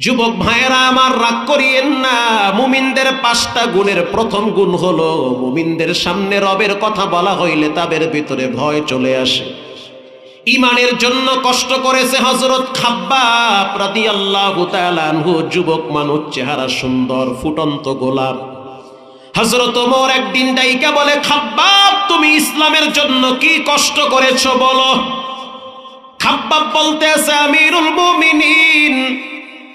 যুবক ভাইয়েরা, আমার রাগ করিয়েন না। মুমিনদের পাঁচটা গুণের প্রথম গুণ হলো, মুমিনদের সামনে রবের কথা বলা হইলে তাদের ভিতরে ভয় চলে আসে। ইমানের জন্য কষ্ট করেছে হজরত খাব্বাব রাদিয়াল্লাহু তাআলা আনহু, যুবক মানুষ, চেহারা সুন্দর, ফুটন্ত গোলাপ। হজরত ওমর একদিন ডাইকা বলে, খাব্বাব, তুমি ইসলামের জন্য কি কষ্ট করেছ বলো? খাব্বাব বলতে আছে আমিরুল মুমিনিন।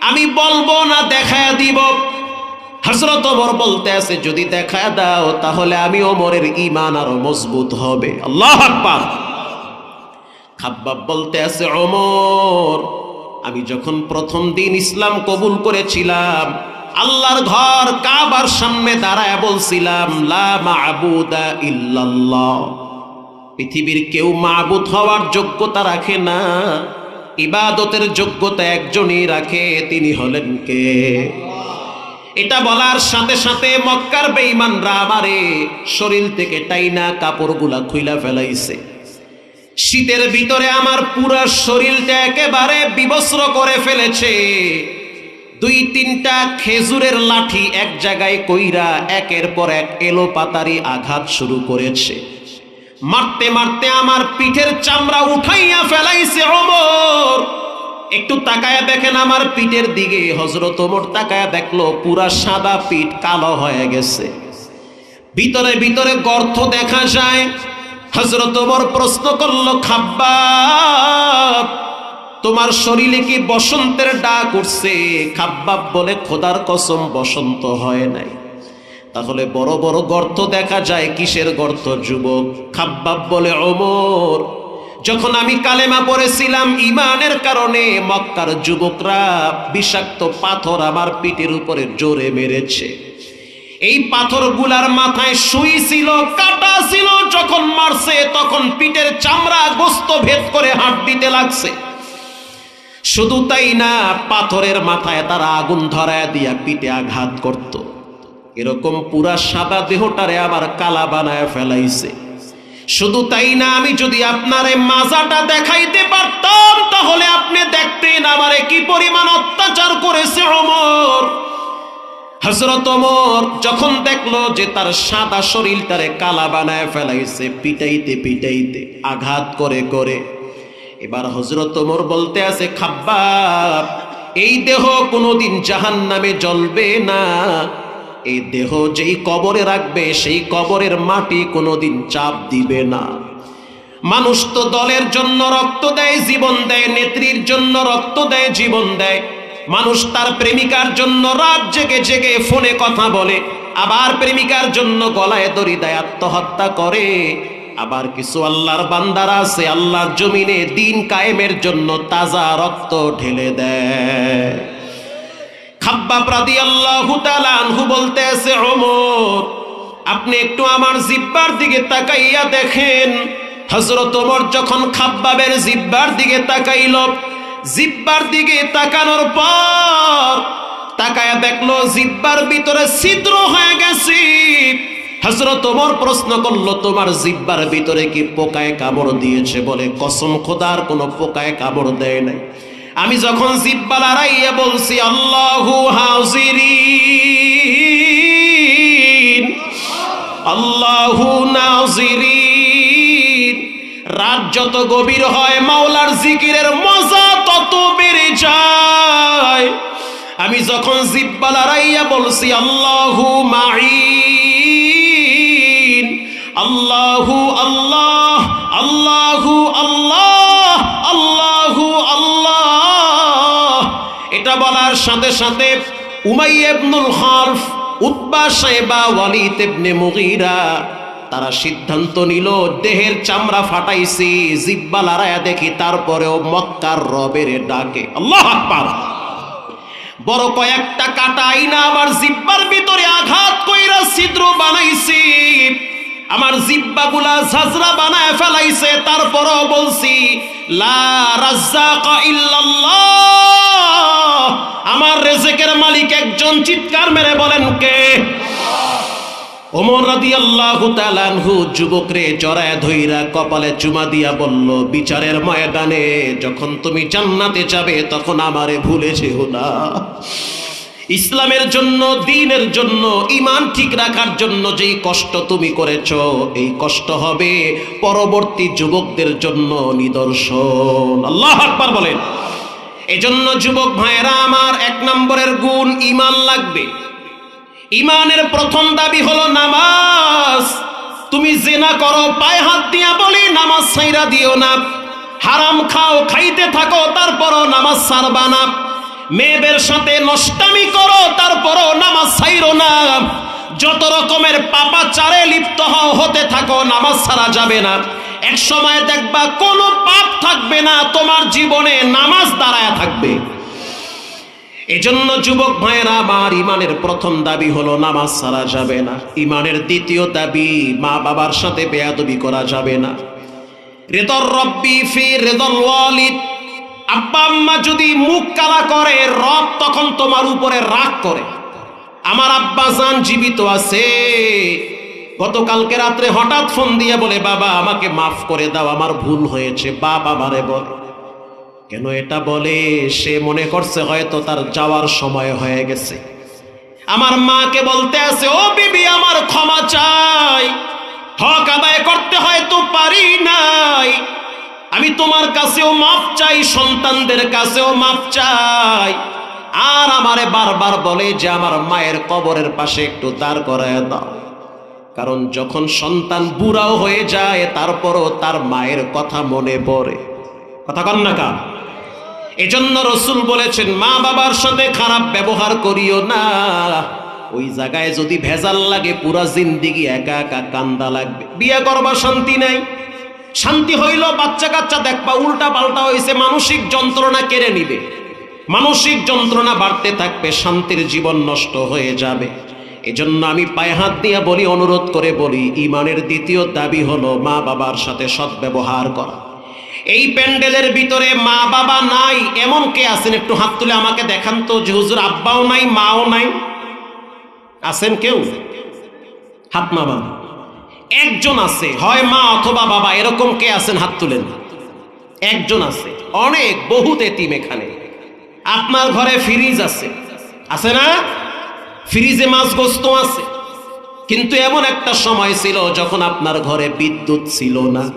আমি বলব না, দেখায় দিব। হজরত ওমর বলতে আছে, যদি দেখা দাও, তাহলে আমি ওমরের ইমান আরও মজবুত হবে। আল্লাহ আকবার। খাব্বাব বলতে আছে, ওমর, আমি যখন প্রথম দিন ইসলাম কবুল করেছিলাম, আল্লাহর ঘর কাবার সামনে দাঁড়ায় বলছিলাম, লা মাবুদা ইল্লাল্লাহ। পৃথিবীর কেউ মাবুদ হওয়ার যোগ্যতা রাখে না। ইবাদতের যোগ্যতা একজনই রাখে, তিনি হলেন কে? এটা বলার সাথে সাথে মক্কার বেঈমানরা আমারে শরীর থেকে টাইনা কাপড়গুলা খুইলা ফেলাইছে। শীতের ভিতরে আমার পুরো শরীরটা একেবারে বিবস্ত্র করে ফেলেছে। দুই তিনটা খেজুরের লাঠি এক জায়গায় কইরা একের পর এক এলো পাতারি আঘাত শুরু করেছে। মারতে মারতে আমার পিঠের চামড়া উঠাইয়া ফেলাইছে অমর একটু তাকায়া দেখেন আমার পিঠের দিকে হজরত ওমর তাকায়া দেখল, পুরা সাদা পিঠ কালো হয়ে গেছে। ভিতরে ভিতরে গর্ত দেখা যায়। হজরত ওমর প্রশ্ন করল, খাব্বাব, তোমার শরীরে কি বসন্তের ডাক উঠছে? খাব্বাব বলে, খোদার কসম, বসন্ত হয় নাই। তাহলে বড় বড় গর্ত দেখা যায়, কিসের গর্ত? যুবক খাব্বাব বলে, ওমর, যখন আমি কালেমা পড়েছিলাম ইমানের কারণে, মক্কার যুবকরা বিষাক্ত পাথর আমার পিঠের উপরে জোরে মেরেছে। এই পাথরগুলার মাথায় সুই ছিল, কাটা ছিল, যখন মারছে, তখন পিঠের চামড়া, গোস্ত ভেদ করে হাত দিতে লাগছে। শুধু তাই না, পাথরের মাথায় তারা আগুন ধরায় দিয়া পিঠে আঘাত করত। এরকম পুরা সাদা দেহটারে আবার কালা বানায় ফেলাইছে। শুধু তাই না, আমি যদি আপনার মাজাটা দেখাইতে পারতাম, তাহলে আপনি দেখতেন আমারে কি পরিমাণ অত্যাচার করেছে অমর হজরত ওমর যখন দেখল যে তার সাদা শরীরটারে কালা বানায় ফেলাইছে, পিটাইতে পিটাইতে আঘাত করে করে। এবার হজরত ওমর বলতে আছে, খাব্বাব, এই দেহ কোনোদিন জাহান নামে জ্বলবে না। এই দেহ যেই কবরে রাখবে, সেই কবরের মাটি কোনোদিন চাপ দিবে না। মানুষ তো দলের জন্য রক্ত দেয়, জীবন দেয়, নেত্রীর জন্য রক্ত দেয়, জীবন দেয়। মানুষ তার প্রেমিকার জন্য রাত জেগে জেগে ফোনে কথা বলে, আবার প্রেমিকার জন্য গলায় দড়ি দেয়, আত্মহত্যা করে। আবার কিছু আল্লাহর বান্দারা আছে, আল্লাহর জমিনে দিন কায়েমের জন্য তাজা রক্ত ঢেলে দেয়। খাব্বাব রাদিয়াল্লাহু তাআলা আনহু বলতে আছে ওমর, আপনি একটু আমার জিব্বার দিকে তাকাইয়া দেখেন। হযরত ওমর যখন খাব্বাবের জিব্বার দিকে তাকাইল, জিব্বার দিকে তাকানোর পর তাকায়া দেখল, জিব্বার ভিতরে ছিদ্র হয়ে গেছে। হজরত ওমর প্রশ্ন করল, তোমার জিব্বার ভিতরে কি পোকায় কামড় দিয়েছে বলে? কসম খোদার কোনো পোকায় কামড় দেয় নাই? আমি যখন জিব্বা লড়াইয়া বলছি, আল্লাহু হাজিরিন, আল্লাহু নাজিরিন, রাত যত গভীর হয়, মাওলার জিকিরের মজা তত বেড়ে যায়। আমি যখন জিব্বা লড়াইয়া বলছি, আল্লাহু আল্লাহু আল্লাহ আল্লাহু আল্লাহ আল্লাহু এটা বলার সাথে সাথে উমাই ইবনুল খালফ, উতবা সাহেবা, ওয়ালিদ ইবনে মুগীরা, তারা সিদ্ধান্ত নিল, দেহের চামড়া ফাটাইছি, জিব্বা লড়াইয়া দেখি তারপরেও মক্কার রবের ডাকে। আল্লাহ আকবার। বড় কয়েকটা কাটা আইনা আমার জিব্বার ভিতরে আঘাত কইরা ছিদ্র বানাইছি। আমার জিব্বাগুলা ঝাজরা বানায় ফেলাইছে, তারপরও বলছি, লা রাজ্জাকা ইল্লাল্লাহ। আমার রেজেকের মালিক একজন চিৎকার মেরে বলেন, কে? ওমর রাদি আল্লাহ তালানহু যুবকরে জড়ায় ধইরা কপালে চুমা দিয়া বলল, বিচারের ময়দানে যখন তুমি জান্নাতে যাবে, তখন আমারে ভুলে যেও না। ইসলামের জন্য, দিনের জন্য ইমান ঠিক রাখার জন্য যেই কষ্ট তুমি করেছ, এই কষ্ট হবে পরবর্তী যুবকদের জন্য নিদর্শন। আল্লাহ আকবার বলেন। এজন্য যুবক ভাইয়েরা, আমার এক নম্বরের গুণ ইমান লাগবে। ইমানের প্রথম দাবি হলো নামাজ। তুমি জেনা করো, পায়ে হাত দিয়া বলি, নামাজ সাইরা দিও না। হারাম খাও, খাইতে থাকো, তারপরও নামাজ সারবা না। মেয়েদের সাথে নষ্টামি করো, তারপরও নামাজ সাইরো না। যত রকমের পাপাচারে লিপ্ত হও, হতে থাকো, নামাজ ছাড়া যাবে না। এক সময় দেখবা কোনো পাপ থাকবে না, তোমার জীবনে নামাজ দাঁড়ায় থাকবে। এজন্য যুবক ভাইয়েরা, আমার ইমানের প্রথম দাবি হলো নামাজ ছাড়া যাবে না। ইমানের দ্বিতীয় দাবি, মা বাবার সাথে বেয়াদবি করা যাবে না। রেদর রব্বি ফি রেদর ওয়ালিদ। আব্বা আম্মা যদি মুখ কালা করে, রব তখন তোমার উপরে রাগ করে। আমার আব্বা জান জীবিত আছে। গতকালকে রাত্রে হঠাৎ ফোন দিয়ে বলে, বাবা, আমাকে মাফ করে দাও, আমার ভুল হয়েছে, বাপ আমারে বলে। কেন এটা বলে? সে মনে করছে হয়তো তার যাওয়ার সময় হয়ে গেছে। আমার মাকে বলতে আছে, ও বিবি, আমার ক্ষমা চাই। হক আদায় করতে হয়তো পারি নাই। আমি তোমার কাছেও মাপ চাই, সন্তানদের কাছেও মাপ চাই। আর আমারে বারবার বলে যে আমার মায়ের কবরের পাশে একটু দাঁড় করায় দাও। কারণ যখন সন্তান বুড়াও হয়ে যায়, তারপরও তার মায়ের কথা মনে পড়ে। কথা কন না কা এজন্য রসুল বলেছেন, মা বাবার সাথে খারাপ ব্যবহার করিও না। ওই জায়গায় যদি ভেজাল লাগে, পুরা জিন্দিগি একা একা কান্দা লাগবে। বিয়ে করবা শান্তি নাই। শান্তি হইল বাচ্চা কাচ্চা দেখবা উল্টা পাল্টা হয়েছে মানসিক যন্ত্রণা কেড়ে নিবে। মানসিক যন্ত্রণা বাড়তে থাকবে, শান্তির জীবন নষ্ট হয়ে যাবে। এজন্য আমি পায়ে হাত দিয়ে বলি, অনুরোধ করে বলি, ইমানের দ্বিতীয় দাবি হলো মা বাবার সাথে সদ্ব্যবহার করা। এই প্যান্ডেলের ভিতরে মা বাবা নাই, এমন কে আছেন? একটু হাত তুলে আমাকে দেখান তো, যে হুজুর আব্বাও নাই, মাও নাই। আছেন কেউ? হাত মামা একজন আছে, হয় মা অথবা বাবা, এরকম কে আছেন? হাত তুলেন। একজন আছে, অনেক, বহুত এতিম এখানে। আপনার ঘরে ফ্রিজ আছে। আছে না? ফ্রিজে মাছ গোস্ত আছে। কিন্তু এমন একটা সময় ছিল যখন আপনার ঘরে বিদ্যুৎ ছিল না।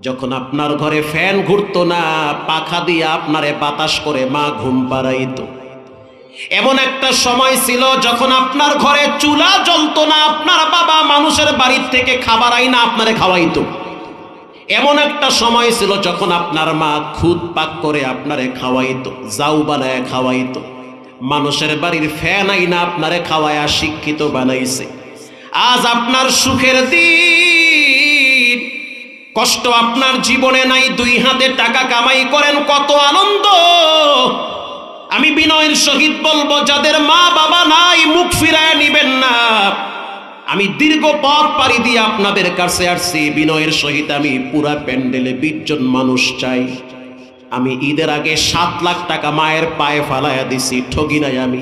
যখন আপনার ঘরে ফ্যান ঘুরতো না, পাখা দিয়ে আপনারে বাতাস করে মা ঘুম পাড়াইতো। এমন একটা সময় ছিল যখন আপনার ঘরে চুলা জ্বলতো না, আপনার বাবা মানুষের বাড়ির থেকে খাবার আইনা আপনারে খাওয়াইতো। এমন একটা সময় ছিল যখন আপনার মা খুদ পাক করে আপনারে খাওয়াইতো জাউ বানায় খাওয়াইতো। মানুষের বাড়ির ফ্যান আইনা আপনারে খাওয়ায়া শিক্ষিত বানাইছে। আজ আপনার সুখের দিন। কষ্ট আপনার জীবনে নাই, দুই হাতে টাকা কামাই করেন, কত আনন্দ। আমি বিনয়ের সহিত বলব, যাদের মা বাবা নাই, মুখ ফিরায় নিবেন না। আমি দীর্ঘ পথ পাড়ি দিয়ে আপনাদের কাছে আসছি। বিনয়ের সহিত আমি পুরা প্যান্ডেলে বিশ জন মানুষ চাই। আমি ঈদের আগে সাত লাখ টাকা মায়ের পায়ে ফালাইয়া দিছি ঠগি নাই আমি।